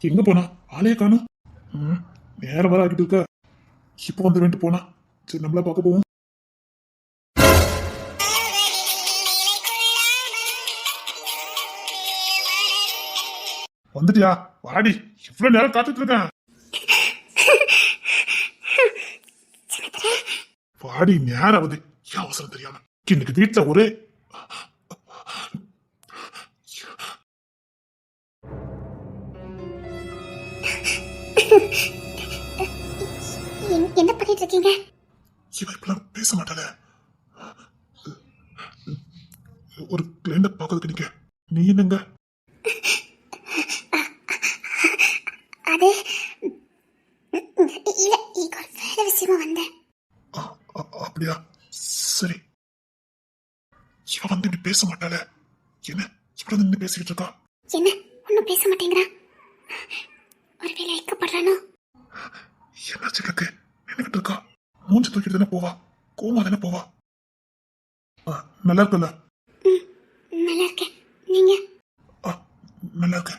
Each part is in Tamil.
எங்க போனா? ஆளையே காணும். நேரம் வர ஆகிட்டு இருக்க? இப்போ வந்து வேண்டு போனா. சரி நம்மளா பார்க்க போவோம். வந்துட்டியா? வாடி. இவ்வளவு நேரம் காத்துட்டு இருக்கேன். வாடி நேரம் ஆகுது. ஏன் அவசரம் தெரியாம? இன்னைக்கு வீட்டுல ஒரே என்ன பண்ணிட்டு இருக்கீங்க? இவ இப்பெல்லாம் பேச மாட்டாள. ஒரு கிளைண்ட பார்க்கறதுக்கு நிக்க நீ என்னங்க? அது இல்ல இங்க விஷயமா வந்தேன். அப்படியா? சரி. இவ வந்து இப்படி பேச மாட்டாள. என்ன? இப்படி நின்று பேசிக்கிட்டு இருக்கா? என்ன? ஒன்னும் பேச மாட்டேங்கிறான் ஐக்கப்படுறானோ என்னாச்சு எனக்கு நின்னுகிட்டு இருக்கா? மூஞ்சி தூக்கிட்டு தானே போவா? கோமா தானே போவா? நல்லா இருக்குல்ல? நல்லா இருக்கேன். நீங்க? நல்லா இருக்கு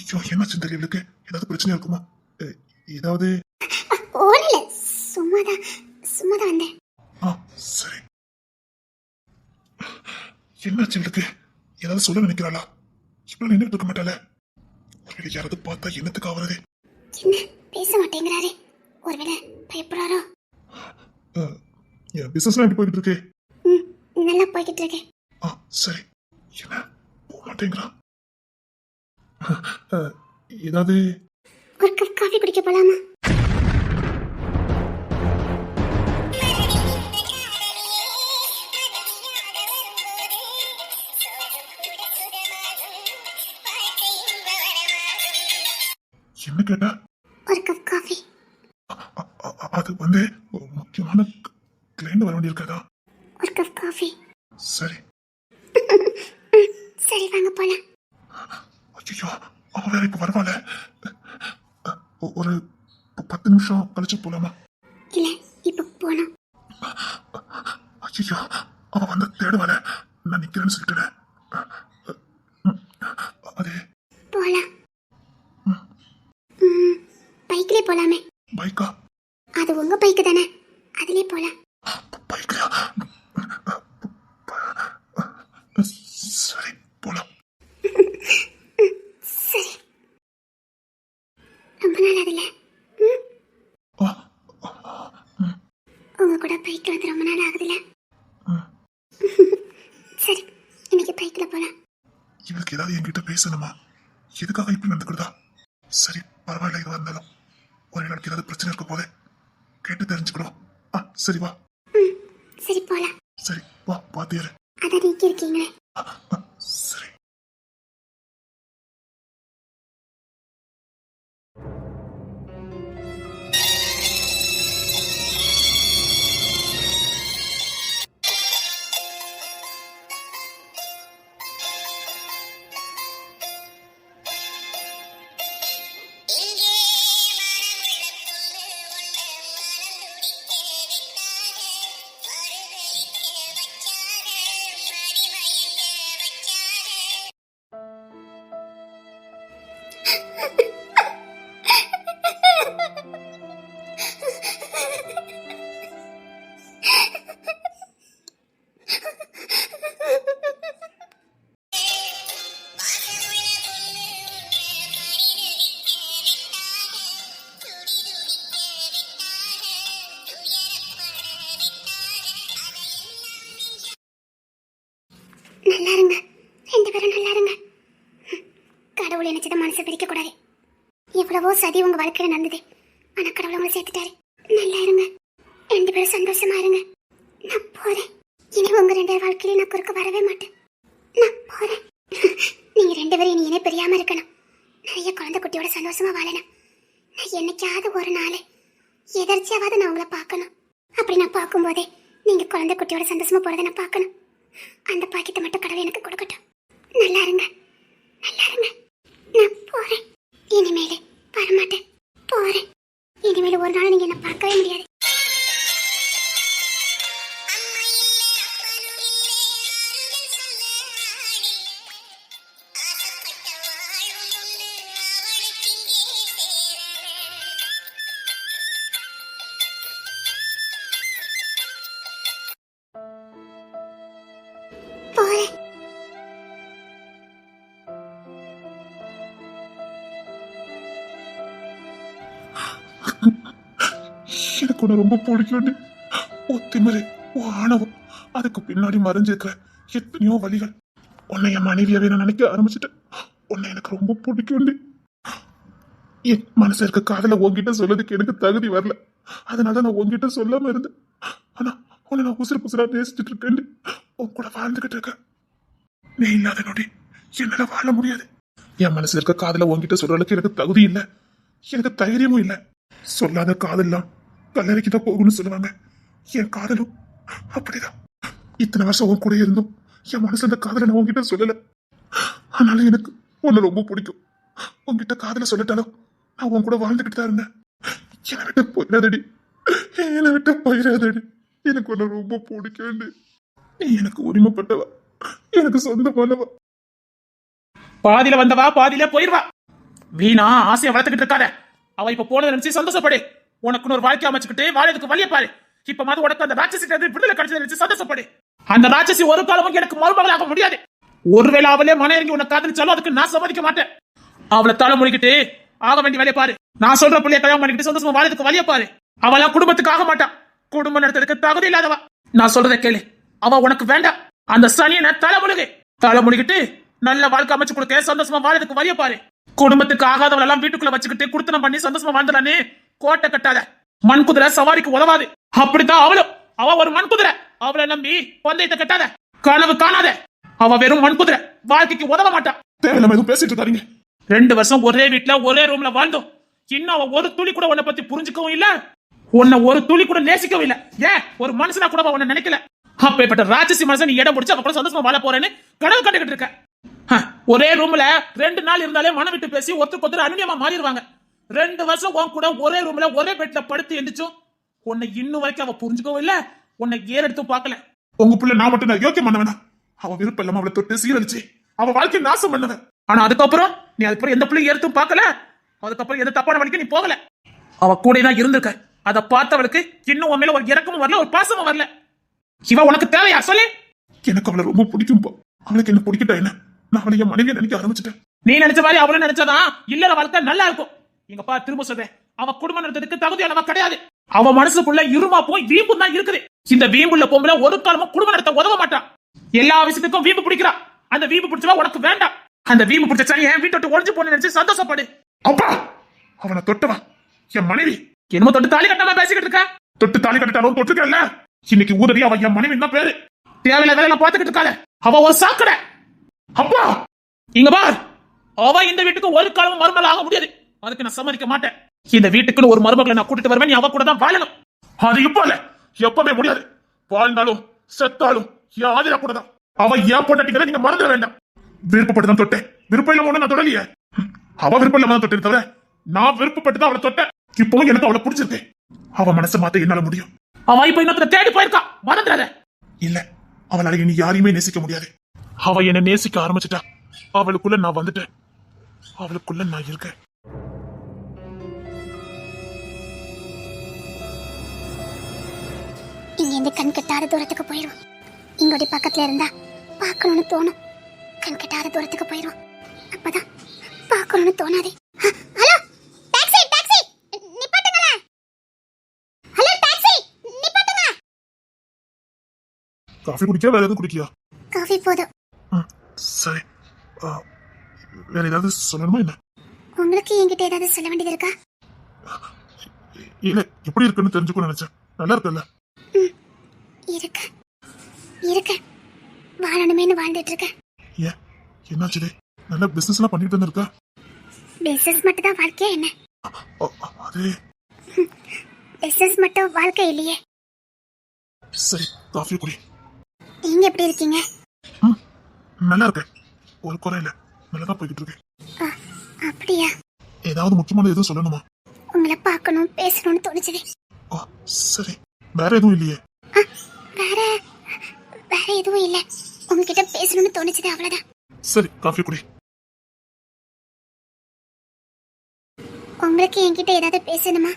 ஐயோ என்னாச்சு தெரியலுக்கு ஏதாவது பிரச்சனை இருக்குமா? ஏதாவது? ஒன்றும் சும்மாதான் சும்மாதான் வந்தேன். ஆ சரி. என்னாச்சு இவளுக்கு? ஏதாவது சொல்ல நினைக்கிறாளா? இப்ப நின்றுட்டு இருக்க மாட்டாள. ஒருவேளை யாராவது பார்த்தா என்னத்துக்கு ஆகுறது என்ன பேச மாட்டேங்கிறாரு. ஒருவேளை பயப்படுறாரோ? என் பிசினஸ்லாம் எப்படி போயிட்டு இருக்கு? நல்லா போய்கிட்டு இருக்கேன் ஆ சரி. என்ன? போக மாட்டேங்கிறான் ஏதாவது? ஒரு கப் காஃபி குடிக்க போலாமா? என்ன கேட்டா ஒரு கப் காஃபி அது வந்து முக்கியமான கிளைண்ட் வர வேண்டியிருக்காதா? ஒரு கப் காஃபி சரி. சரி வாங்க போலாம். ஐயோ அவன் வேற இப்ப வருவாள. ஒரு பத்து நிமிஷம் கழிச்சு போலாமா? இல்ல இப்போ போனோம் ஐயோ அவ வந்து தேடுவாள. நான் நிக்கிறேன்னு சொல்லிட்டேன். அது போலாம். பைக்லயே போலாமே. பைக்கா? அது உங்க பைக்கு தானே. அதுலயே போலாம். பைக்கா சரி போலாம். சரி. ரொம்ப நாள் அதுல உங்க கூட பைக்ல வந்து ரொம்ப நாள் ஆகுதுல. சரி இன்னைக்கு பைக்ல போலாம். இவளுக்கு ஏதாவது என்கிட்ட பேசணுமா? எதுக்காக இப்படி நடந்துக்கிறதா பரவாயில்ல இது வந்தாலும் ஒரு நாளைக்கு ஏதாவது பிரச்சனை இருக்க போதே கேட்டு தெரிஞ்சுக்கணும். ஆ சரி வா. சரி போலாம். சரி வா பாத்தியாரு எவ்வளவோ உங்க வாழ்க்கையில நடந்தது. ஆனா கடவுள் உங்களை சேர்த்துட்டாரு. நல்லா இருங்க. ரெண்டு பேரும் சந்தோஷமா இருங்க. நான் போறேன். இனி உங்க ரெண்டு பேர் வாழ்க்கையில நான் குறுக்க வரவே மாட்டேன். நான் போறேன். நீங்க ரெண்டு பேரும் இனி இனே பிரியாம இருக்கணும். நிறைய குழந்தை குட்டியோட சந்தோஷமா வாழணும். நான் என்னைக்காவது ஒரு நாள் எதர்ச்சியாவது நான் உங்களை பார்க்கணும். அப்படி நான் பார்க்கும்போதே நீங்க குழந்தை குட்டியோட சந்தோஷமா போறதை நான் பார்க்கணும். அந்த பாக்கியத்தை மட்டும் கடவுள் எனக்கு கொடுக்கட்டும். நல்லா இருங்க. நல்லா இருங்க. நான் போறேன். இனிமேலே வரமாட்டேன். போறேன். இனிமேல் ஒரு நாள் நீங்க என்ன பார்க்கவே முடியாது. உன்னை ரொம்ப பிடிக்கும்னு ஓ திமிரு ஓ ஆணவம். அதுக்கு பின்னாடி மறைஞ்சிருக்கிற எத்தனையோ வழிகள். உன்னை என் மனைவியாவே நான் நினைக்க ஆரம்பிச்சிட்டேன். உன்னை எனக்கு ரொம்ப பிடிக்கும்னு என் மனசு இருக்க காதல உங்ககிட்ட சொல்லதுக்கு எனக்கு தகுதி வரல. அதனால நான் உன்கிட்ட சொல்லாம இருந்தேன். ஆனா உன்னை நான் உசுறு புசுரா நேசிச்சுட்டு இருக்கேன் உன் கூட வாழ்ந்துகிட்டு இருக்கேன் நீ இல்லாத நொடி என்னால வாழ முடியாது. என் மனசு இருக்க காதல உங்ககிட்ட சொல்ற அளவுக்கு எனக்கு தகுதி இல்லை. எனக்கு தைரியமும் இல்லை. சொல்லாத காதல்லாம் கல்லறைக்கு தான் போகணும்னு சொல்லுவாங்க என் காதலும் அப்படிதான். இத்தனை வருஷம் உன் கூட இருந்தும் என் மனசுல இந்த காதலை நான் உன்கிட்ட சொல்லல. ஆனாலும் எனக்கு உன்னை ரொம்ப பிடிக்கும். உன்கிட்ட காதலை சொல்லிட்டாலும் நான் உன் கூட வாழ்ந்துகிட்டு தான் இருந்தேன். என்னை விட்டு போயிடாதடி. என்னை விட்டு போயிடாதடி. எனக்கு உன்னை ரொம்ப பிடிக்கும் நீ எனக்கு உரிமைப்பட்டவ. எனக்கு சொந்தமானவ. பாதியில வந்தவா பாதியில போயிருவா. வீணா ஆசையை வளர்த்துக்கிட்டு இருக்காத. அவ இப்ப போனதை நினைச்சு சந்தோஷப்படு. உனக்குன்னு ஒரு வாழ்க்கை அமைச்சுக்கிட்டு வாழறதுக்கு வழிய பாரு. இப்ப மாதிரி உனக்கு அந்த ராட்சசி விடுதலை கிடைச்சதை நினைச்சு சந்தோஷப்படு. அந்த ராட்சசி ஒரு காலமும் எனக்கு மருமகளாக முடியாது. ஒருவேளை அவளே மன இறங்கி உன்னை காதலிச்சாலும் அதுக்கு நான் சம்மதிக்க மாட்டேன். அவளை தலை முடிக்கிட்டு ஆக வேண்டிய வேலையை பாரு. நான் சொல்ற பிள்ளைய கல்யாணம் பண்ணிக்கிட்டு சந்தோஷமா வாழறதுக்கு வழிய பாரு. அவளா குடும்பத்துக்கு ஆக மாட்டான் குடும்பம் நடத்துறதுக்கு தகுதி இல்லாதவா. நான் சொல்றதை கேளு. அவ உனக்கு வேண்டாம். அந்த சனியனை தலை முழுகு. தலை முழுகிட்டு நல்ல வாழ்க்கை அமைச்சு கொடுக்க சந்தோஷமா வாழறதுக்கு வழிய பாரு. குடும்பத்துக்கு ஆகாதவளெல்லாம் வீட்டுக்குள்ள வச்சுக்கிட்டு குடுத்தனம் பண்ணி சந்தோஷமா வாழ்ந்துடானே கோட்டை கட்டாத மண் குதிரை சவாரிக்கு உதவாது. அப்படித்தான் அவளும். அவ ஒரு மண் குதிரை. அவளை நம்பி பந்தயத்தை கட்டாத. கனவு காணாத. அவ வெறும் மண் குதிரை. வாழ்க்கைக்கு உதவ மாட்டா. தேவையில்லாம எதுவும் பேசிட்டு இருக்காதீங்க. ரெண்டு வருஷம் ஒரே வீட்ல ஒரே ரூம்ல வாழ்ந்தோம். இன்னும் அவ ஒரு துளி கூட உன்னை பத்தி புரிஞ்சுக்கவும் இல்ல. உன்னை ஒரு துளி கூட நேசிக்கவும் இல்ல. ஏன்? ஒரு மனுஷனா கூட உன்னை நினைக்கல. அப்பேற்பட்ட ராட்சசி மனுஷன் நீ இடம் முடிச்சு அவ கூட சந்தோஷமா வாழ போறேன்னு கனவு கண்டுகிட்டு இருக்க. ஒரே ரூம்ல ரெண்டு நாள் இருந்தாலே மனம் விட்டு பேசி ஒருத்தருக்கு ஒருத்தர் அனுநியமா மாறிடுவாங்க. ரெண்டு வருஷம் உன் கூட ஒரே ரூம்ல ஒரே பெட்ல படுத்து எந்திரிச்சும் உன்னை இன்னும் வரைக்கும் அவ புரிஞ்சுக்கவும் இல்ல உன்னை ஏறெடுத்தும் பார்க்கல? உங்க பிள்ளை நான் மட்டும் நான் யோக்கியம் பண்ண வேணாம் அவ விருப்பம் இல்லாம அவளை தொட்டு சீரழிச்சு அவ வாழ்க்கை நாசம் பண்ணவன் ஆனா அதுக்கப்புறம் நீ அதுக்கப்புறம் எந்த பிள்ளையும் எடுத்தும் பார்க்கல? அதுக்கப்புறம் எந்த தப்பான வழிக்கு நீ போகல. அவ கூட தான் இருந்திருக்க. அதை பார்த்தவளுக்கு இன்னும் உன் மேல ஒரு இறக்கமும் வரல ஒரு பாசமும் வரல. இவ உனக்கு தேவையா? சொல்லு. எனக்கு அவளை ரொம்ப பிடிக்கும் போ. அவளுக்கு என்ன பிடிக்கட்டா என்ன? நான் அவளை என் மனைவியை நினைக்க ஆரம்பிச்சிட்டேன். நீ நினைச்ச மாதிரி அவளும் நினைச்சாதான் இல்லற வாழ்க்கை நல்லா இருக்கும். எங்கப்பா திரும்ப சொல்றேன். அவ குடும்பம் நடத்துறதுக்கு தகுதியானவ கிடையாது. அவ மனசுக்குள்ள இருமா போய் வீம்பு தான் இருக்குது. இந்த வீம்புள்ள பொம்பளை ஒரு காலமும் குடும்பம் நடத்த உதவ மாட்டான். எல்லா விஷயத்துக்கும் வீம்பு பிடிக்கிறா. அந்த வீம்பு பிடிச்சவா உனக்கு வேண்டாம். அந்த வீம்பு பிடிச்ச சனி என் வீட்டை விட்டு ஒழிஞ்சு போன நினைச்சு சந்தோஷப்படு. அப்பா அவனை தொட்டவா. என் மனைவி. என்னமோ தொட்டு தாலி கட்டாம பேசிக்கிட்டு இருக்க? தொட்டு தாலி கட்டிட்டாலும் தொட்டுக்கல. இன்னைக்கு ஊதறி அவ என் மனைவி தான் பேரு. தேவையில்ல வேலை பாத்துக்கிட்டு இருக்காள. அவ ஒரு சாக்கடை. அப்பா இங்க பார். அவ இந்த வீட்டுக்கு ஒரு காலமும் மறுமலாக ஆக முடியாது. அதுக்கு நான் சம்மதிக்க மாட்டேன். இந்த வீட்டுக்குன்னு ஒரு மருமகளை நான் கூட்டிட்டு வருவேன் நீ அவ கூட தான் வாழணும். அது இப்ப இல்ல. எப்பவுமே முடியாது. வாழ்ந்தாலும் செத்தாலும் என் ஆதிரா கூட தான். அவ ஏன் போட்டாட்டிக்கிறத நீங்க மறந்துட வேண்டாம். விருப்பப்பட்டு தான் தொட்டேன். விருப்பம் இல்லாம ஒண்ணு நான் தொடலையே. அவ விருப்பம் இல்லாம தான் தொட்டேன் தவிர நான் விருப்பப்பட்டு தான் அவளை தொட்டேன். இப்பவும் எனக்கு அவளை பிடிச்சிருக்கு. அவ மனசை மாத்த என்னால முடியும். அவ இப்ப இன்னொருத்தர தேடி போயிருக்கா. மறந்துடாத. இல்ல. அவளால இனி யாரையுமே நேசிக்க முடியாது. அவ என்ன நேசிக்க ஆரம்பிச்சிட்டா. அவளுக்குள்ள நான் வந்துட்டேன். அவளுக்குள்ள நான் இருக்கேன். இங்க இருந்து கண் கெட்டாத தூரத்துக்கு போயிடும் இங்கோடி பக்கத்துல இருந்தா பார்க்கணும்னு தோணும். கண் கெட்டாத தூரத்துக்கு போயிடும் அப்பதான் பார்க்கணும்னு தோணாது. ஹலோ டாக்ஸி டாக்ஸி நிப்பாட்டுங்களே ஹலோ டாக்ஸி நிப்பாட்டுங்க. காஃபி குடிக்கியா வேற எதுவும் குடிக்கியா? காஃபி போதும். சரி. வேற ஏதாவது சொல்லணுமா என்ன? உங்களுக்கு என்கிட்ட ஏதாவது சொல்ல வேண்டியது இருக்கா? இல்ல எப்படி இருக்குன்னு தெரிஞ்சுக்கணும்னு நினைச்சேன். நல்லா இருக்குல்ல? இருக்கு. இருக்கு. வாழணுமேனு வாழ்ந்துட்டு இருக்கேன். ஏன்? என்னாச்சுடே நல்லா பிசினஸ் எல்லாம் பண்ணிட்டு இருந்திருக்கா பிசினஸ் மட்டும் தான் வாழ்க்கையா என்ன? அது. பிசினஸ் மட்டும் வாழ்க்கை இல்லையே. சரி காஃபி குடி. நீங்க எப்படி இருக்கீங்க? நல்லா இருக்கேன். ஒரு குறை இல்ல நல்லா போய்கிட்டு இருக்கேன் அப்படியா? ஏதாவது முக்கியமான எதுவும் சொல்லணுமா? உங்களை பார்க்கணும் பேசணும்னு தோணுச்சுது சரி. வேற எதுவும் இல்லையே. வேற வேற எதுவும் இல்ல. உங்ககிட்ட பேசணும்னு தோணுச்சுது அவ்வளவுதான். சரி காஃபி குடி. உங்களுக்கு என்கிட்ட ஏதாவது பேசணுமா?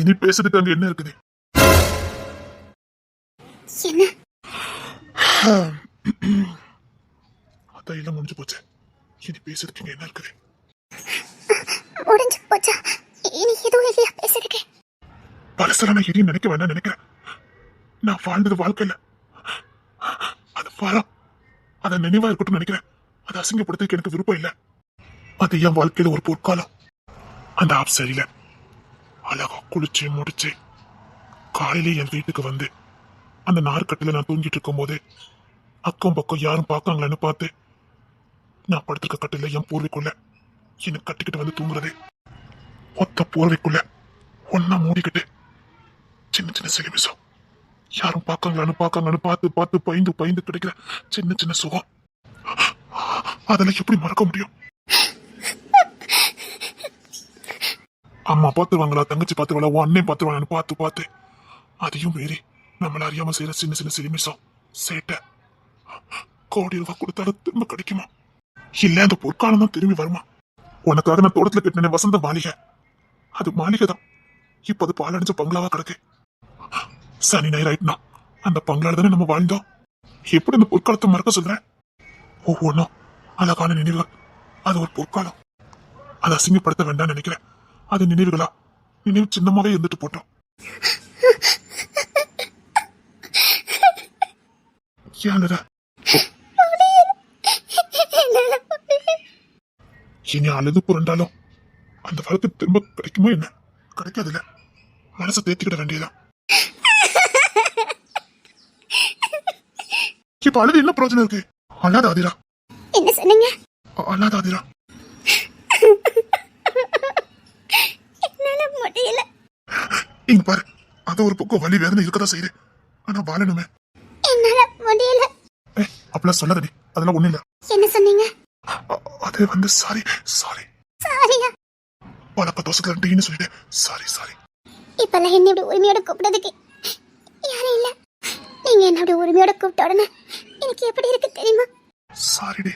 இனி பேசுறதுக்கு அங்க என்ன இருக்குது? என்ன? அதான் எல்லாம் முடிஞ்சு போச்சு. இனி பேசுறதுக்கு இங்க என்ன இருக்குது? முடிஞ்சு போச்சா? இனி எதுவும் இல்லையா பேசுறதுக்கு? பழசெல்லாம் நான் நினைக்க வேண்டாம் நினைக்கிறேன். நான் வாழ்ந்தது வாழ்க்கையில். அது வரம் அதை நினைவாக இருக்கட்டும் நினைக்கிறேன். அதை அசிங்கப்படுத்துறதுக்கு எனக்கு விருப்பம் இல்லை. அது என் வாழ்க்கையில் ஒரு பொற்காலம். அந்த ஆப் சரியில்லை. அழகா குளிச்சு முடிச்சு காலையிலே என் வீட்டுக்கு வந்து அந்த நார்க்கட்டில நான் தூங்கிட்டு இருக்கும்போது அக்கம் பக்கம் யாரும் பார்க்காங்களான்னு பார்த்து நான் படுத்திருக்க கட்டில என் போர்வைக்குள்ள என்னை கட்டிக்கிட்டு வந்து தூங்குறதே. ஒத்த போர்வைக்குள்ள ஒன்னா மூடிக்கிட்டு சின்ன சின்ன சிலிமிசம் யாரும் பார்க்காங்களான்னு பார்க்காங்களான்னு பார்த்து பார்த்து பயந்து பயந்து கிடைக்கிற சின்ன சின்ன சுகம். அதெல்லாம் எப்படி மறக்க முடியும்? அம்மா பார்த்துருவாங்களா தங்கச்சி பார்த்துருவாங்களா உன் அண்ணன் பார்த்துருவாங்கன்னு பார்த்து பார்த்து. அதையும் மீறி நம்மள அறியாம செய்யற சின்ன சின்ன சிறுமிசம் சேட்டை. கோடி ரூபாய் கொடுத்தாலும் திரும்ப கிடைக்குமா? இல்ல அந்த பொற்காலம் தான் திரும்பி வருமா? உனக்காக நான் தோட்டத்துல கட்டின வசந்த மாளிகை. அது மாளிகை தான் இப்ப அது பாலடைஞ்ச பங்களாவா கிடக்கு. சனி ஞாயிறு ஆயிட்டுனா அந்த பங்களால தானே நம்ம வாழ்ந்தோம். எப்படி இந்த பொற்காலத்தை மறக்க சொல்றேன் ஒவ்வொன்றும் அழகான நினைவுகள். அது ஒரு பொற்காலம். அதை அசிங்கப்படுத்த வேண்டாம்னு நினைக்கிறேன். அது நினைவுகளா? நினைவு சின்னமாவே இருந்துட்டு போட்டோம். ஏங்கத இனி அழுது புரண்டாலும் அந்த வாழ்க்கை திரும்ப கிடைக்குமோ என்ன? கிடைக்காதுல்ல. மனசை தேத்திக்கிட வேண்டியதான் இப்ப அழுது என்ன பிரயோஜனம் இருக்கு? அல்லாத ஆதிரா. என்ன சொன்னீங்க? அல்லாத ஆதிரா. என்னால முடியல. இங்க பாரு அது ஒரு பக்கம் வலி வேதனை இருக்கதான் செய்யுது. ஆனா வாழணுமே. என்னால முடியல. அப்படிலாம் சொல்லாதடி அதெல்லாம் ஒண்ணு இல்ல. என்ன சொன்னீங்க? அது வந்து சாரி சாரி. சாரியா? பழக்க தோசத்துல டீன்னு சொல்லிட்டு சாரி சாரி. இப்பெல்லாம் என்ன இப்படி உரிமையோட கூப்பிட்டதுக்கு யாரும் இல்ல. நீங்க என்ன அப்படி உரிமையோட கூப்பிட்ட உடனே எனக்கு எப்படி இருக்கு தெரியுமா? சாரிடி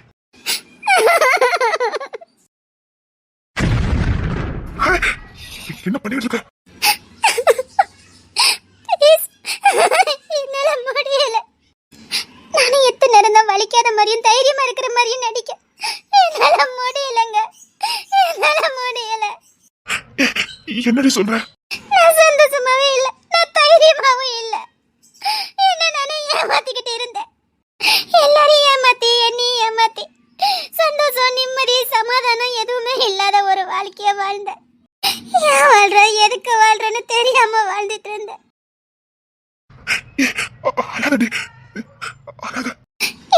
என்ன பண்ணிட்டு இருக்க. என்னால முடியல. நானும் எத்தனை நேரம் வலிக்காத மாதிரியும் தைரியமா இருக்கிற மாதிரியும் நடிக்க. என்னால முடியலங்க. என்னால முடியல. என்னடி சொல்ற நான் சந்தோஷமாவே இல்ல நான் தைரியமாவும் இல்ல என்ன நானே ஏமாத்திக்கிட்டு இருந்தேன் எல்லாரையும் ஏமாத்தி என்னையும் ஏமாத்தி சந்தோஷம் நிம்மதி சமாதானம் எதுவுமே இல்லாத ஒரு வாழ்க்கைய வாழ்ந்தேன் ஏன் வாழ்றேன் எதுக்கு வாழ்றேன்னு தெரியாம வாழ்ந்துட்டு இருந்தேன் அ- அழாதடி அழாத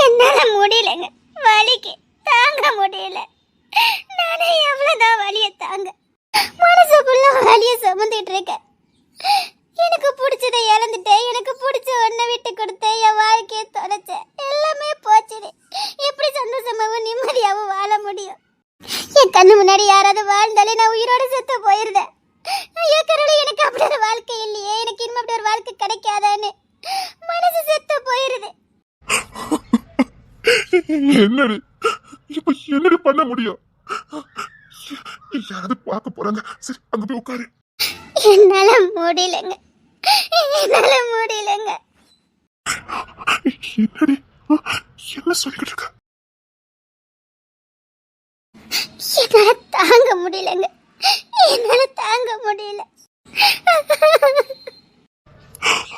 என்னால முடியலங்க வலிக்கு தாங்க முடியல நானே எவ்வளவுதான் வலிய தாங்க மனசுக்குள்ள வலிய சுமந்துட்டு இருக்கேன் எனக்கு பிடிச்சதை இழந்துட்டேன் எனக்கு பிடிச்ச ஒன்றை விட்டு கொடுத்தேன் என் வாழ்க்கையை தொலைச்சேன் எல்லாமே போச்சுது எப்படி சந்தோஷமாவும் நிம்மதியாவும் வாழ முடியும் என் கண்ணு முன்னாடி யாராவது வாழ்ந்தாலே நான் உயிரோட செத்து போயிருந்தேன் ஐயோ கடவுளே எனக்கு அப்படி ஒரு வாழ்க்கை இல்லையே எனக்கு இனிமே அப்படி ஒரு வாழ்க்கை கிடைக்காதான்னு மனசு செத்து போயிருது. என்னடி? இப்ப என்னடி பண்ண முடியும்? யாராவது பார்க்க போறாங்க. சரி அங்க போய் உட்காரு. என்னால முடியலங்க. என்னால முடியலங்க. என்னடி? என்ன சொல்லிக்கிட்டு இருக்க? என்னால தாங்க முடியலங்க. என்னால தாங்க முடியல.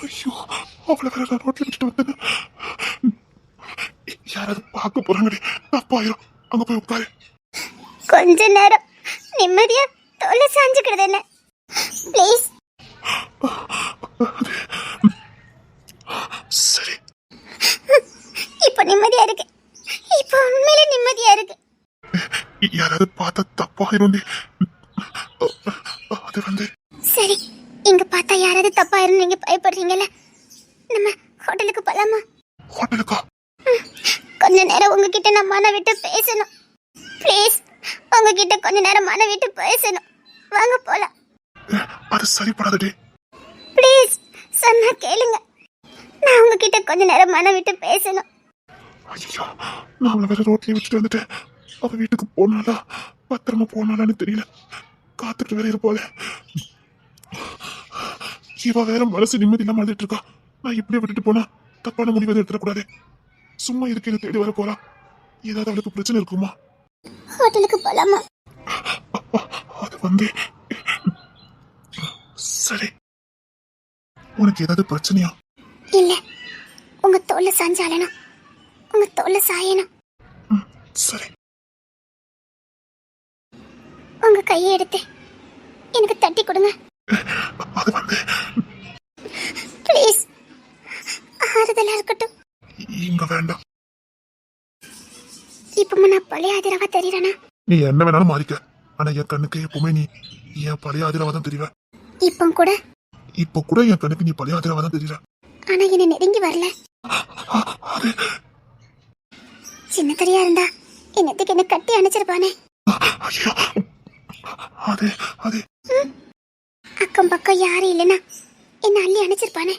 ஐயோ அவ்வளவு வேற நான் ரோட்ல விட்டுட்டு வந்தேன். யாராவது பார்க்க போறாங்கடி. தப்பாயிரும் அங்க போய் உட்காரு. கொஞ்ச நேரம் நிம்மதியா தொலை சாஞ்சுக்கிறது என்ன? ப்ளீஸ் சரி. இப்போ நிம்மதியா இருக்கு. இப்போ உண்மையில நிம்மதியா இருக்கு. யாராவது பார்த்தா தப்பாயிரும்டி. அது வந்து சரி. பார்த்தா யாராவது தப்பா இருந்து நீங்க பயப்படுறீங்கல்ல? நம்ம ஹோட்டலுக்கு போலாமா? ஹோட்டலுக்கா? கொஞ்ச நேரம் உங்ககிட்ட நான் மன விட்டு பேசணும். ப்ளீஸ் உங்ககிட்ட கொஞ்ச நேரம் மன விட்டு பேசணும். வாங்க போலாம். அது சரிப்படாதடி. ப்ளீஸ் சொன்னா கேளுங்க. நான் உங்ககிட்ட கொஞ்ச நேரம் மன விட்டு பேசணும். ஐயோ நான் அவளை வேற ரோட்லயே வச்சுட்டு வந்துட்டேன். அவ வீட்டுக்கு போனாலா பத்திரமா போனாலான்னு தெரியல. காத்துட்டு வேற இருப்போல. இவ வேற மனசு நிம்மதி இல்லாம அழுதுட்டு இருக்கா. நான் இப்படியே விட்டுட்டு போனா தப்பான முடிவு எடுத்துடக்கூடாது. சும்மா இதுக்கு என்ன தேடி வர போறா ஏதாவது அவளுக்கு பிரச்சனை இருக்குமா? ஹோட்டலுக்கு போலாமா? அது வந்து சரி. உனக்கு ஏதாவது பிரச்சனையா? இல்ல. உங்க தோல்ல சாஞ்சாலணும் உங்க தோல்ல சாயணும் சரி. உங்க கையை எடுத்து எனக்கு தட்டி கொடுங்க. அது வந்து ஆறுதலா இருக்கட்டும். இங்க வேண்டாம். இப்ப நான் பழைய ஆதிரவா தெரியறேனா? நீ என்ன வேணாலும் மாறிக்க. ஆனா என் கண்ணுக்கு எப்பவுமே நீ என் பழைய ஆதிரவா தான் தெரியற இப்போ கூட? இப்போ கூட என் கண்ணுக்கு நீ பழைய ஆதிரவா தான் தெரியற ஆனா என்ன நெருங்கி வரல. சின்ன தெரியா இருந்தா என்னத்துக்கு என்ன கட்டி அணைச்சிருப்பானே? அக்கம் பக்கம் யாரும் இல்லைன்னா என்ன அள்ளி அணைச்சிருப்பானே?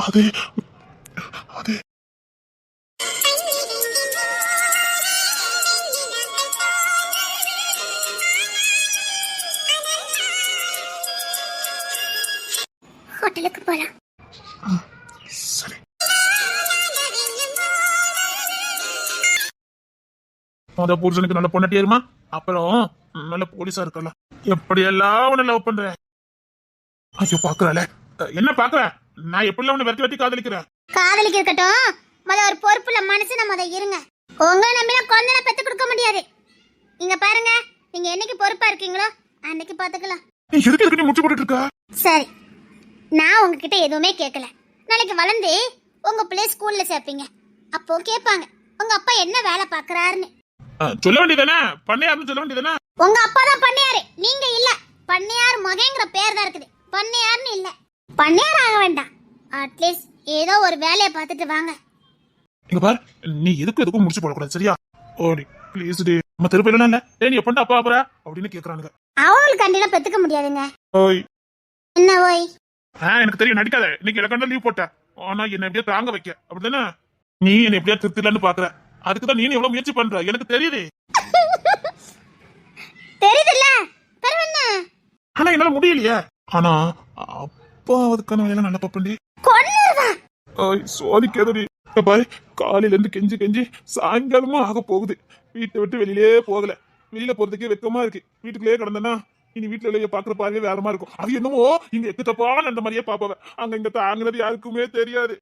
அது அது. ஹோட்டலுக்கு போலாம். சரி. முத புருஷனுக்கு நல்ல பொண்ணாட்டி ஏறுமா அப்புறம் நல்ல போலீஸா இருக்கலாம் எப்படி எல்லாம் உன்னை லவ் பண்றேன் ஐயோ பாக்குறாளே. என்ன பாக்குற நான் எப்படி உன்னை வெட்டி வெட்டி காதலிக்கிறேன்? காதலிக்கு இருக்கட்டும். முத ஒரு பொறுப்புள்ள மனசு நம்ம அதை இருங்க. உங்க நம்பினா குழந்தை பெத்து கொடுக்க முடியாது. இங்க பாருங்க. நீங்க என்னைக்கு பொறுப்பா இருக்கீங்களோ அன்னைக்கு பாத்துக்கலாம். நீ எதுக்கு எதுக்கு நீ முச்சு போட்டுட்டு இருக்க? சரி. நான் உங்ககிட்ட எதுவுமே கேட்கல நாளைக்கு வளர்ந்து உங்க பிள்ளை ஸ்கூல்ல சேர்ப்பீங்க. அப்போ கேட்பாங்க. உங்க அப்பா என்ன வேலை பாக்குறாருன்னு சொல்ல வேண்டியதானே பண்ணையாருன்னு சொல்ல வேண்டியதானே உங்க அப்பா தான் பண்ணையாரு. நீங்க இல்ல. பண்ணையார் மகங்கிற பேர் தான் இருக்குது. பண்ணையார்னு இல்ல. பண்ணையார் ஆக வேண்டாம் அட்லீஸ்ட் ஏதோ ஒரு வேலையை பார்த்துட்டு வாங்க. இங்க பாரு நீ எதுக்கு எதுக்கும் முடிச்சு போடக்கூடாது சரியா? ஓடி ப்ளீஸ் டி நம்ம திருப்பி இல்ல ஏய் நீ எப்பண்டா அப்பா அப்புறம் அப்படின்னு கேக்குறானுங்க. அவங்களுக்கு கண்டிப்பா பெத்துக்க முடியாதுங்க. ஓய். என்ன ஓய்? ஆ எனக்கு தெரியும் நடிக்காத. இன்னைக்கு இலக்கண்ட லீவ் போட்ட. ஆனா என்ன எப்படியா தாங்க வைக்க. அப்படிதானே? நீ என்ன எப்படியா திருத்தலன்னு பாக்குற. அதுக்கு தான் நீ எவ்வளவு முயற்சி பண்ற. எனக்கு தெரியுது. தெரியுதுல்ல. பரவாயில்ல ஆனா என்னால முடியலையே. ஆனா அப்பா அதுக்கான வேலை நல்ல பப்பண்டி சோதிக்காதடி இங்க பாரு காலையில இருந்து கெஞ்சி கெஞ்சி சாயங்காலமும் ஆக போகுது. வீட்டை விட்டு வெளியிலே போகல. வெளியில போறதுக்கே வெக்கமா இருக்கு. வீட்டுக்குள்ளேயே கிடந்தனா இனி வீட்டுல வெளியே பாக்குற பார்வை வேறமா இருக்கும். அது என்னமோ இங்க எக்கு தப்பான அந்த மாதிரியே பாப்பவ அங்க இங்க தாங்குனது யாருக்குமே தெரியாது.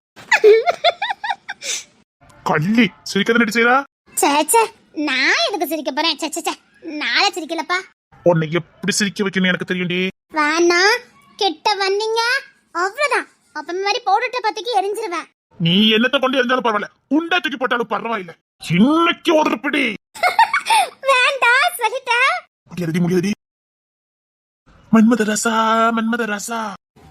கள்ளி சிரிக்காத நடிச்சா சே சே நான் எதுக்கு சிரிக்க போறேன்? சே சே சே நாளை சிரிக்கலப்பா. உன்னை எப்படி சிரிக்க வைக்கணும் எனக்கு தெரியும்டி. வேணா கிட்ட வந்தீங்க அவ்வளவுதான். அப்ப மாதிரி பவுடர்ட்ட பத்திக்கு எரிஞ்சிருவேன். நீ என்னத்தை கொண்டு இருந்தாலும் பரவாயில்ல. உண்டா தூக்கி போட்டாலும் பரவாயில்ல. இன்னைக்கு உதறப்படி வேண்டாம் சொல்லிட்டேன் முடியாதடி மன்மத ரசா மன்மத ரசா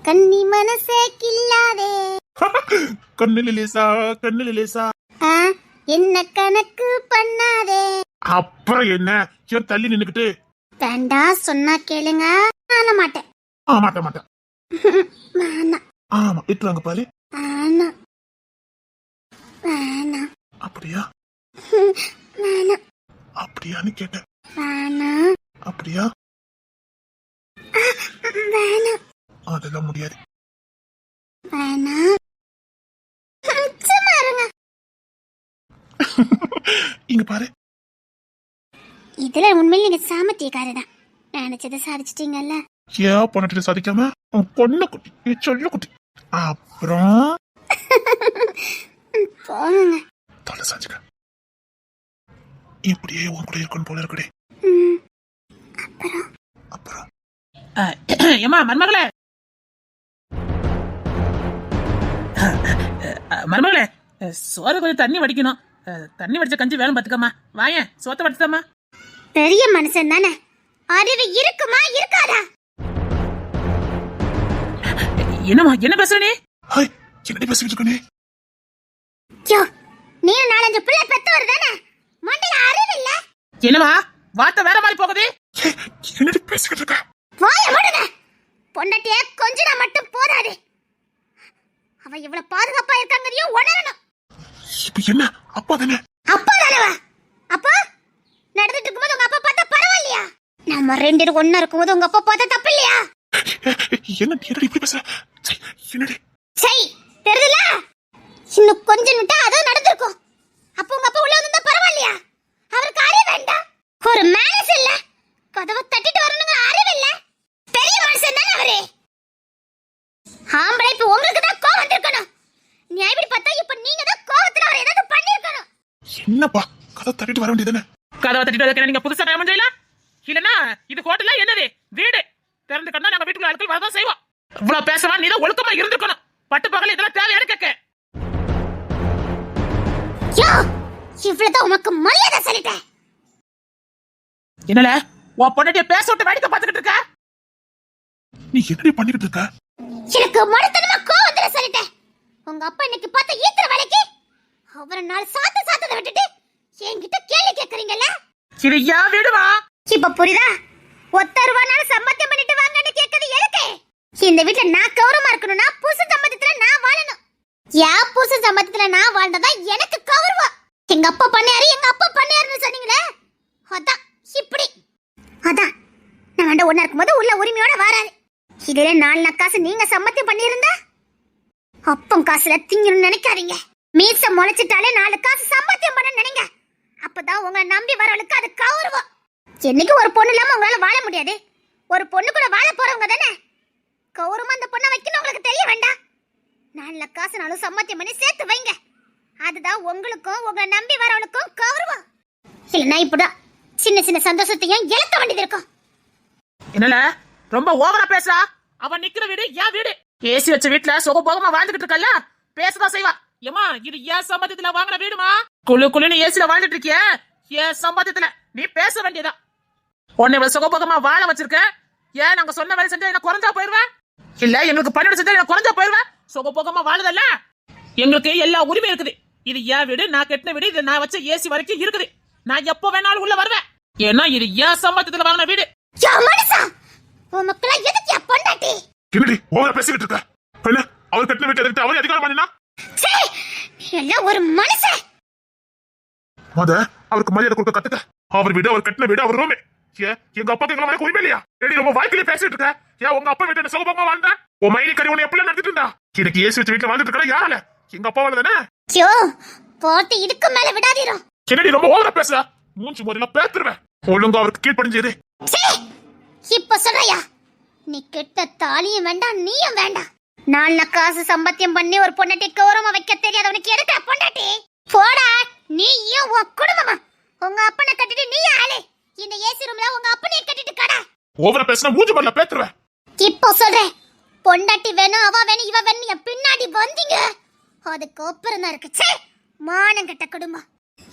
கன்னி மனசே கில்லாதே. கண்ணில் லேசா கண்ணில் லேசா ஆ, என்ன கணக்கு பண்ணாதே. அப்புறம் என்ன? இவன் தள்ளி நின்னுக்கிட்டு. வேண்டா சொன்னா கேளுங்க. ஆன மாட்டேன். ஆ மாட்டேன் மாட்டேன். ஆமா இட்டுறாங்க பாரு அப்படியா? அப்படியான்னு கேட்டேன். அப்படியா? அதெல்லாம் முடியாது. இங்க பாரு. இதுல உண்மையில நீங்க சாமத்தியக்காரதான் நினைச்சதை சாதிச்சிட்டீங்கல்ல. ஏன் பொண்ணு சாதிக்காம? உன் பொண்ணு குட்டி நீ சொல்ல குட்டி. அப்புறம்? ம், போங்க தலை சாஞ்சுக்க. இப்படியே உன் கூட இருக்கணும் போல இருக்கடே. ம், அப்புறம்? அப்புறம்? ஏமா மருமகளே? மருமகளே சோறு கொஞ்சம் தண்ணி வடிக்கணும். தண்ணி வடிச்ச கஞ்சி வேணும் பாத்துக்கம்மா வாயேன் சோத்த வடிச்சதாம்மா. பெரிய மனுஷன் தானே. அறிவு இருக்குமா இருக்காதா? என்னம்மா என்ன பேசுற நீ? ஹாய் என்னடி பேசிக்கிட்டு இருக்க நீ? யோ நீ நாலஞ்சு பிள்ளை பெத்தவர் தானே? மண்டையில அறிவு இல்ல? என்னம்மா வார்த்தை வேற மாதிரி போகுது? என்னடி பேசிக்கிட்டு இருக்க? வாய மூடுங்க. பொண்டாட்டிய கொஞ்சினா மட்டும் போதாது. அவ இவ்வளவு பாதுகாப்பா இருக்காங்கறியும் உணரணும். இப்ப என்ன? அப்பா தானே? அப்பா தானவா? அப்பா நடந்துட்டு இருக்கும்போது உங்க அப்பா பார்த்தா பரவாயில்லையா? நம்ம ரெண்டு பேரும் ஒண்ணா இருக்கும்போது உங்க அப்பா பார்த்தா தப்பு இல்லையா என்ன என்னடி இப்படி பேசுற? சை, என்னடி? சரி தெரியுதுல இன்னும் கொஞ்சம் விட்டா அதுவும் நடந்திருக்கும். அப்ப உங்க அப்பா உள்ள வந்தா பரவாயில்லையா? அவருக்கு அறிவு வேண்டாம். ஒரு மேனஸ் இல்ல. கதவை தட்டிட்டு வரணுங்க அறிவு இல்ல. பெரிய மனுஷன் தானே அவரு. ஆம்பளை இப்ப உங்களுக்கு தான் கோவம் வந்திருக்கணும். நியாயப்படி பார்த்தா இப்ப நீங்க தான் கோவத்துல அவர் ஏதாவது பண்ணிருக்கணும் என்னப்பா? கதை தட்டிட்டு வர வேண்டியதானே கதவை தட்டிட்டு வைக்கிற நீங்க புதுசா நியமனம் செய்யலாம் இல்லனா இது ஹோட்டலா என்னது? வீடு. திறந்து கண்டா நாங்க வீட்டுக்குள்ள ஆட்கள் வரதான் செய்வோம். இவ்வளவு பேசவா நீ தான் ஒழுக்கமா இருந்திருக்கணும். பட்டு பகல் இதெல்லாம் தேவையான கேட்க. யோ இவ்வளவுதான் உனக்கு மரியாதை சொல்லிட்டேன். என்னல உன் பொண்டாட்டிய பேச விட்டு வேடிக்கை பார்த்துக்கிட்டு இருக்க? நீ என்னடி பண்ணிக்கிட்டு இருக்க? எனக்கு மடத்தனமா கோவம் வந்துட சொல்லிட்டேன். உங்க அப்பா இன்னைக்கு பார்த்த ஈத்திர வேலைக்கு அவரை நாள் சாத்த சாத்ததை விட்டுட்டு என்கிட்ட கேள்வி கேக்குறீங்கல்ல? இது ஏன் வீடுமா இப்ப புரியுதா? ஒத்த ரூபானாலும் பண்ணிட்டு கேட்டது எதுக்கு? இந்த வீட்ல நான் கௌரவமா இருக்கணும்னா புருஷ சம்பந்தத்துல நான் வாழணும். யா புருஷ சம்பந்தத்துல நான் வாழ்ந்ததா எனக்கு கௌரவம். எங்க அப்பா பண்ணாரு எங்க அப்பா பண்ணியாருன்னு சொன்னீங்களே? அதான் இப்படி. அதான். நான் வேண்ட ஒண்ணா இருக்கும்போது உள்ள உரிமையோட வராது இதுல நாலு நக்காசு நீங்க சம்மத்தம் பண்ணியிருந்தா? அப்பம் காசுல திங்கணும்னு நினைக்காதீங்க. மீச முளைச்சிட்டாலே நாலு காசு சம்பாத்தியம் பண்ண நினைங்க. அப்பதான் உங்களை நம்பி வரவளுக்கு அது கௌரவம். என்னைக்கு ஒரு பொண்ணு இல்லாம உங்களால வாழ முடியாது. ஒரு பொண்ணு கூட வாழ போறவங்க தானே? கௌரவமா அந்த பொண்ணை வைக்கணும் உங்களுக்கு தெரிய வேண்டாம். நாலு காசு நாளும் சம்பாத்தியம் பண்ணி சேர்த்து வைங்க. அதுதான் உங்களுக்கும் உங்களை நம்பி வரவளுக்கும் கௌரவம். இல்லைன்னா இப்படிதான் சின்ன சின்ன சந்தோஷத்தையும் இழக்க வேண்டியது இருக்கும். என்னல ரொம்ப ஓவரா பேசுறா? அவன் நிக்கிற வீடு ஏன் வீடு. ஏசி வச்ச வீட்டுல சுகபோகமா வாழ்ந்துகிட்டு இருக்கல்ல? பேசதான் செய்வா. ஏமா இது ஏன் சம்பந்தத்துல வாங்கின வீடுமா? குளு குளுன்னு ஏசில வாழ்ந்துட்டு இருக்கிய? ஏன் சம்பந்தத்துல நீ பேச வேண்டியதான் உன்னை இவ்வளவு சுகபோகமா வாழ வச்சிருக்க ஏன் நாங்க சொன்ன வேலை செஞ்சா என்ன குறைஞ்சா போயிருவேன் இல்ல எங்களுக்கு பன்னெண்டு செஞ்சா என்ன குறைஞ்சா போயிருவேன் சுகபோகமா வாழுதல்ல? எங்களுக்கு எல்லா உரிமை இருக்குது. இது என் வீடு நான் கட்டின வீடு இது நான் வச்ச ஏசி வரைக்கும் இருக்குது. நான் எப்போ வேணாலும் உள்ள வருவேன். ஏன்னா இது ஏன் சம்பந்தத்துல வாங்கின வீடு. என்னடி ஓவரா பேசிக்கிட்டு இருக்க? அவர் கட்டின வீட்டை எதிர்த்து அவரே அதிகாரம் பண்ணினா? சே எல்லாம் ஒரு மனுஷன். மொத அவருக்கு மரியாதை கொடுக்க கத்துக்க. அவர் வீடு அவர் கட்டின வீடு அவர் ரூமே. ஏ எங்க அப்பாக்கு எங்களை மாதிரி உரிமை இல்லையா? ஏடி ரொம்ப வாய்க்கிலே பேசிட்டு இருக்க. ஏன் உங்க அப்பா வீட்டு சுகபமா வாழ்ந்த? உன் மயிலி கறி உன்னை எப்படி நடத்திட்டு இருந்தா? எனக்கு ஏசி வச்ச வீட்டுல வாழ்ந்துட்டு இருக்கா யாரால? எங்க அப்பா தானே யோ போட்டு இதுக்கு மேல விடாதீரும் என்னடி ரொம்ப ஓவரா பேசுற? மூஞ்சி முறையில பேத்துருவேன். ஒழுங்கா அவருக்கு கீழ்ப்படிஞ்சிரு சே இப்ப சொல்றையா? நீ கெட்ட தாலியும் வேண்டாம் நீயும் வேண்டாம். நாலு காசு சம்பத்தியம் பண்ணி ஒரு பொண்டாட்டி கௌரவமா வைக்க தெரியாதவனுக்கு எதுக்கா பொண்டாட்டி? போடா நீயும் உன் குடும்பமா? உங்க அப்பனை கட்டிட்டு நீ ஆளு. இந்த ஏசி ரூம்ல உங்க அப்பனையே கட்டிட்டு கடை. ஓவரா பேசினா மூஞ்சி முறையில பேத்துருவேன். இப்போ சொல்றேன். பொண்டாட்டி வேணும் அவ வேணும் இவ வேணும் என் பின்னாடி வந்தீங்க. அதுக்கு அப்புறம் தான் இருக்கு. ச்சே மானங்கட்ட குடும்பம்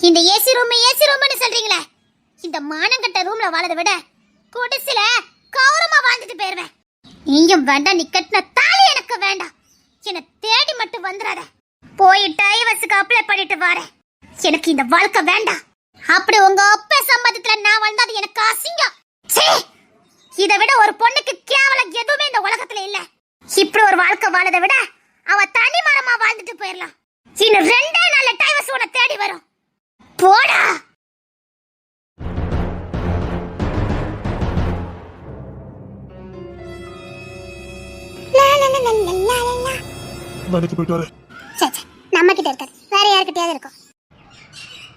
இந்த ஏசி ரூம் ஏசி ரூம்னு சொல்றீங்களே. இந்த மானங்கட்ட ரூம்ல வாழறத விட குடிசில கௌரவமா வாழ்ந்துட்டு போயிருவேன். நீயும் வேண்டாம் நீ கட்டின தாலி எனக்கு வேண்டாம். என்னை தேடி மட்டும் வந்துடாத. போய் டைவர்ஸுக்கு அப்ளை பண்ணிட்டு வரேன். எனக்கு இந்த வாழ்க்கை வேண்டாம். அப்படி உங்க அப்பா சம்பந்தத்துல நான் வாழ்ந்தா அது. எனக்கு அசிங்கம். ச்சே! இதை விட ஒரு பொண்ணுக்கு கேவலம் எதுவுமே இந்த உலகத்துல இல்ல. இப்படி ஒரு வாழ்க்கை வாழதை விட அவ தனி மரமா வாழ்ந்துட்டு போயிடலாம். இன்னும் ரெண்டே நாள்ல டைவர்ஸ் உன்னை தேடி வரும். போடா! வேலைக்கு போயிட்டு வரேன். நம்ம கிட்ட இருக்காது. வேற யார்கிட்டயாவது இருக்கும்.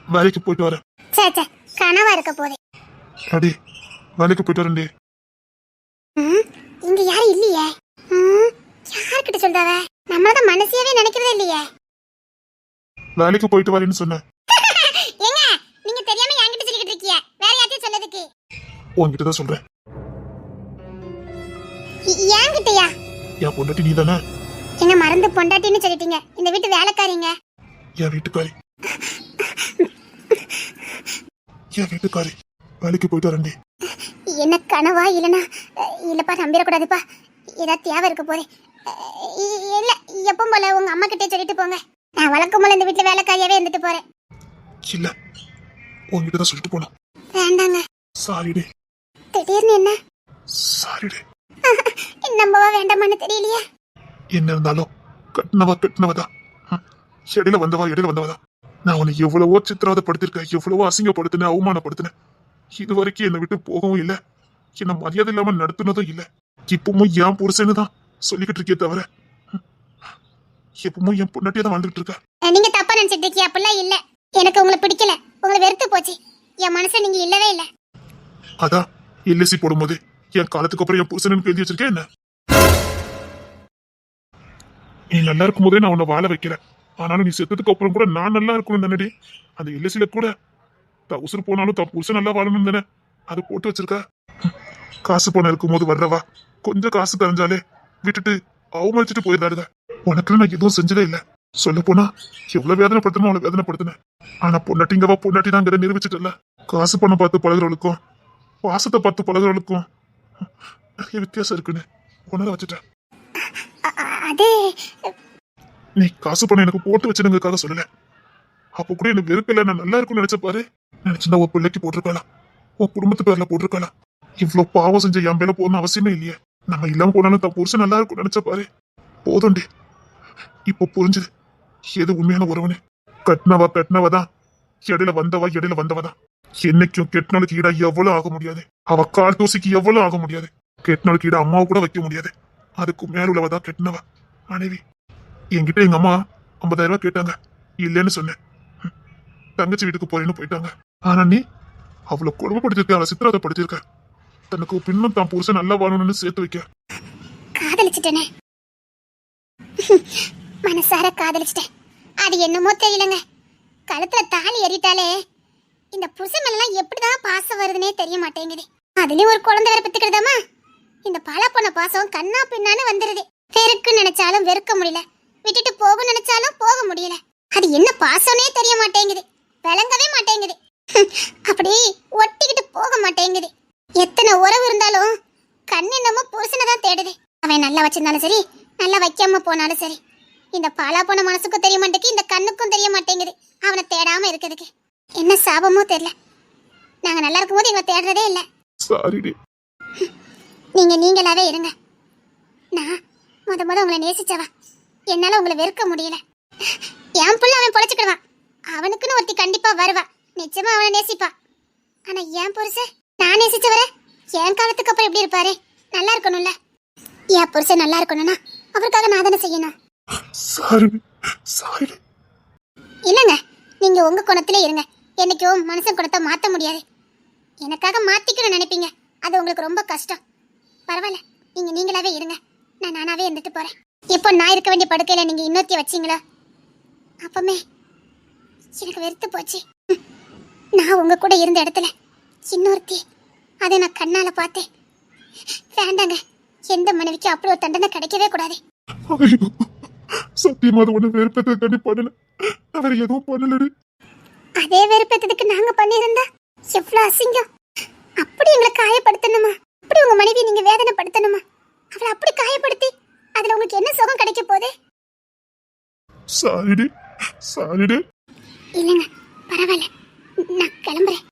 வேலைக்கு போயிட்டு வரேன். சே சே கனவா இருக்க போதே. அடி வேலைக்கு போயிட்டு வரேன்டி. ம், இங்க யாரும் இல்லையே. ம், யார்கிட்ட சொல்றாவ நம்மளத மனசியவே நினைக்கிறதே இல்லையே. வேலைக்கு போயிட்டு வரேன்னு சொன்னேன். ஏங்க நீங்க தெரியாம என்கிட்ட சொல்லிக்கிட்டு இருக்கீங்க. வேற யார்கிட்ட சொல்லதுக்கு உன்கிட்ட தான் சொல்றேன் என்கிட்டயா? என் பொண்டாட்டி நீ தானே என்ன மறந்து பொண்டாட்டின்னு சொல்லிட்டீங்க. இந்த வீட்டு வேலைக்காரிங்க. என் வீட்டுக்காரி. என் வீட்டுக்காரி வேலைக்கு போயிட்டு வரேன்டி. என்ன கனவா இல்லனா இல்லப்பா நம்பிடக்கூடாதுப்பா. ஏதாவது தேவை இருக்க இ- இல்ல எப்பவும் போல உங்க அம்மா கிட்டே சொல்லிட்டு போங்க. நான் வழக்கம் போல இந்த வீட்டுல வேலைக்காரியாவே இருந்துட்டு போறேன். இல்ல உன்கிட்ட தான் சொல்லிட்டு போனோம் வேண்டாங்க. சாரிடி திடீர்னு என்ன? சாரிடி நம்பவா வேண்டாமான்னு தெரியலையே? என்ன இருந்தாலும் கட்டினவா கட்டினவதான் ஹம். இடையில வந்தவா இடையில வந்தவதான் நான் உன்னை எவ்வளவோ சித்திரவதைப்படுத்திருக்கேன் எவ்வளவோ அசிங்கப்படுத்தினேன் அவமானப்படுத்தினேன். இது வரைக்கும் என்னை விட்டு போகவும் இல்லை. என்ன மரியாதை இல்லாம நடத்துனதும் இல்லை. இப்பவும் என் புருஷன்னு தான் சொல்லிக்கிட்டு இருக்கே தவிர. எப்பவும் என் பொண்டாட்டியே தான் வாழ்ந்துட்டு இருக்க? நீங்க தப்பா நினைச்சிட்டு இருக்கீங்க. அப்படிலாம் இல்ல. எனக்கு உங்களை பிடிக்கல. உங்களை வெறுத்து போச்சு. என் மனசுல நீங்க இல்லவே இல்ல. அதான் எல்எஸ்சி போடும்போது என் காலத்துக்கு அப்புறம் என் புருஷனுக்கு எழுதி வச்சிருக்கேன் என்ன? நீ நல்லா இருக்கும் போதே நான் உன்னை வாழ வைக்கிறேன். ஆனாலும் நீ செத்ததுக்கு அப்புறம் கூட நான் நல்லா இருக்கணும் தானடி அந்த எல்எஸ்சில கூட த உசுறு போனாலும் தான் புருஷன் நல்லா வாழணும் தானே அது போட்டு வச்சிருக்கா. காசு பணம் இருக்கும்போது வர்றவா? கொஞ்சம் காசு தரைஞ்சாலே விட்டுட்டு அவமதிச்சுட்டு போயிடாருத உனக்கு நான் எதுவும் செஞ்சதே இல்லை. சொல்ல போனா எவ்வளவு வேதனைப்படுத்தணும் அவளை வேதனைப்படுத்தினேன் ஆனா பொண்டாட்டிங்கவா பொண்டாட்டி தான் நிரூபிச்சிட்டல காசு பணம் பார்த்து பழகிறவளுக்கும் வாசத்தை பார்த்து பழகுறவளுக்கும் நிறைய வித்தியாசம் இருக்குன்னு உணர வச்சுட்டேன். அது நீ காசு பணம் எனக்கு போட்டு வச்சிருங்கக்காக சொல்லல. அப்போ கூட எனக்கு வெறுக்கல நான் நல்லா இருக்கும்னு நினைச்ச பாரு. நினைச்சிருந்தா உன் பிள்ளைக்கு போட்டிருக்கலாம். உன் குடும்பத்து பேர்ல போட்டிருக்கலாம். இவ்வளவு பாவம் செஞ்ச என் பேர்ல போகணும் அவசியமே இல்லையே. நம்ம இல்லாம போனாலும் தான் புருஷன் நல்லா இருக்கும் நினைச்ச பாரு. போதும்டி. இப்போ புரிஞ்சுது. எது உண்மையான உறவுன்னு. கட்டினவா கட்டினவா தான் இடையில வந்தவா இடையில வந்தவா தான் என்னைக்கும் கெட்டினாளுக்கு ஈடா எவ்வளவு ஆக முடியாது. அவ கால் தூசிக்கு எவ்வளவு ஆக முடியாது. கெட்டினாளுக்கு ஈடா அம்மாவை கூட வைக்க முடியாது. அதுக்கு மேலுள்ளவ தான் கெட்டினவ? மனைவி என்கிட்ட எங்க அம்மா ஐம்பதாயிரம் ரூபாய் கேட்டாங்க. இல்லைன்னு சொன்னேன். தங்கச்சி வீட்டுக்கு போறேன்னு போயிட்டாங்க. ஆனா நீ அவளை கொடுமைப்படுத்திருக்க அவளை சித்திரவதைப்படுத்திருக்க தனக்கு பின்னும் தான் புருஷன் நல்லா வாழணும்னு சேர்த்து வைக்க. காதலிச்சிட்டேனே. மனசார காதலிச்சிட்டேன். அது என்னமோ தெரியலங்க. கழுத்துல தாலி ஏறிட்டாலே இந்த புருஷன் எல்லாம் எப்படிதான் பாசம் வருதுன்னே தெரிய மாட்டேங்குது. அதுலயும் ஒரு குழந்தை வேற பெத்துக்கிறதாமா இந்த பல பொண்ண பாசம் கண்ணா பின்னான்னு வந்துருது. வெறுக்கு நினைச்சாலும் வெறுக்க முடியல. விட்டுட்டு போக நினைச்சாலும் போக முடியல. அது என்ன பாசம்னே தெரிய மாட்டேங்குது. விளங்கவே மாட்டேங்குது. அப்படி ஒட்டிக்கிட்டு போக மாட்டேங்குது. எத்தனை உறவு இருந்தாலும் கண் என்னமோ புருஷனை தான் தேடுது. அவன் நல்லா வச்சிருந்தாலும் சரி நல்லா வைக்காம போனாலும் சரி. இந்த பாலா போன மனசுக்கும் தெரிய மாட்டேங்குது இந்த கண்ணுக்கும் தெரிய மாட்டேங்குது. அவனை தேடாம இருக்கிறதுக்கு. என்ன சாபமோ தெரியல. நாங்க நல்லா இருக்கும்போது எங்களை தேடுறதே இல்ல. நீங்க நீங்களாவே இருங்க. நான் முத முத உங்களை நேசிச்சவா? என்னால உங்களை வெறுக்க முடியல. என் புள்ள அவன் பொழைச்சுக்கிடுவான். அவனுக்குன்னு ஒருத்தி கண்டிப்பா வருவா. நிச்சயமா அவனை நேசிப்பா. ஆனா என் புருஷன் நான் நேசிச்சவர என் காலத்துக்கு அப்புறம் எப்படி இருப்பாரு? நல்லா இருக்கணும்ல. என் புருஷன் நல்லா இருக்கணும்னா அவருக்காக நான் தானே செய்யணும். இல்லைங்க நீங்க உங்க குணத்திலே இருங்க. என்னைக்கும் மனுஷன் குணத்தை மாத்த முடியாது. எனக்காக மாத்திக்கணும்னு நினைப்பீங்க. அது உங்களுக்கு ரொம்ப கஷ்டம். பரவாயில்ல நீங்க நீங்களாவே இருங்க. நான் நானாவே இருந்துட்டு போறேன். இப்போ நான் இருக்க வேண்டிய படுக்கையில நீங்க இன்னொருத்தி வச்சீங்களா? அப்பமே எனக்கு வெறுத்து போச்சு. நான் உங்க கூட இருந்த இடத்துல இன்னொருத்தி அதை நான் கண்ணால பார்த்தேன். வேண்டாங்க எந்த மனைவிக்கும் அப்படி ஒரு தண்டனை கிடைக்கவே கூடாது. சத்தியமா அது ஒண்ணு வெறுப்பத்தை கண்டி பண்ணல வேற எதுவும் பண்ணலடி. அதே வெறுப்பேத்ததுக்கு நாங்க பண்ணியிருந்தா எவ்வளவு அசிங்கம். அப்படி எங்களை காயப்படுத்தணுமா? அப்படி உங்க மனைவி நீங்க வேதனைப்படுத்தணுமா அவளை அப்படி காயப்படுத்தி அதுல உங்களுக்கு என்ன சுகம் கிடைக்க போகுது சாரிடி சாரிடி. இல்லைங்க பரவாயில்ல. நான் கிளம்புறேன்.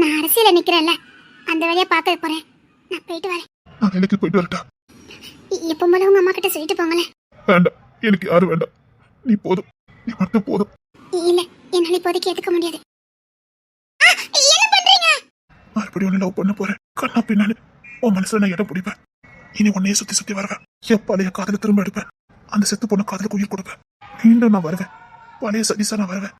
நான் அரசியல நிக்கிறேன்ல. அந்த வேலையை பார்க்க போறேன். நான் போயிட்டு வரேன். நான் வேலைக்கு போயிட்டு வரட்டா? எப்போ போல உங்க அம்மா கிட்ட சொல்லிட்டு போங்களேன். வேண்டாம் எனக்கு யாரும் வேண்டாம். நீ போதும் நீ மட்டும் போதும். இல்ல என்னால இப்போதைக்கு ஏத்துக்க முடியாது. என்ன பண்றீங்க? இப்படி ஒண்ணு லவ் பண்ண போறேன். கண்ணா பின்னாடி உன் மனசுல நான் இடம் பிடிப்பேன். இனி உன்னையே சுத்தி சுத்தி வருவேன். என் பழைய காதல திரும்ப எடுப்பேன். அந்த செத்து போன காதலுக்கு உயிர் கொடுப்பேன். மீண்டும் நான் வருவேன். பழைய சதீசா நான் வருவேன்.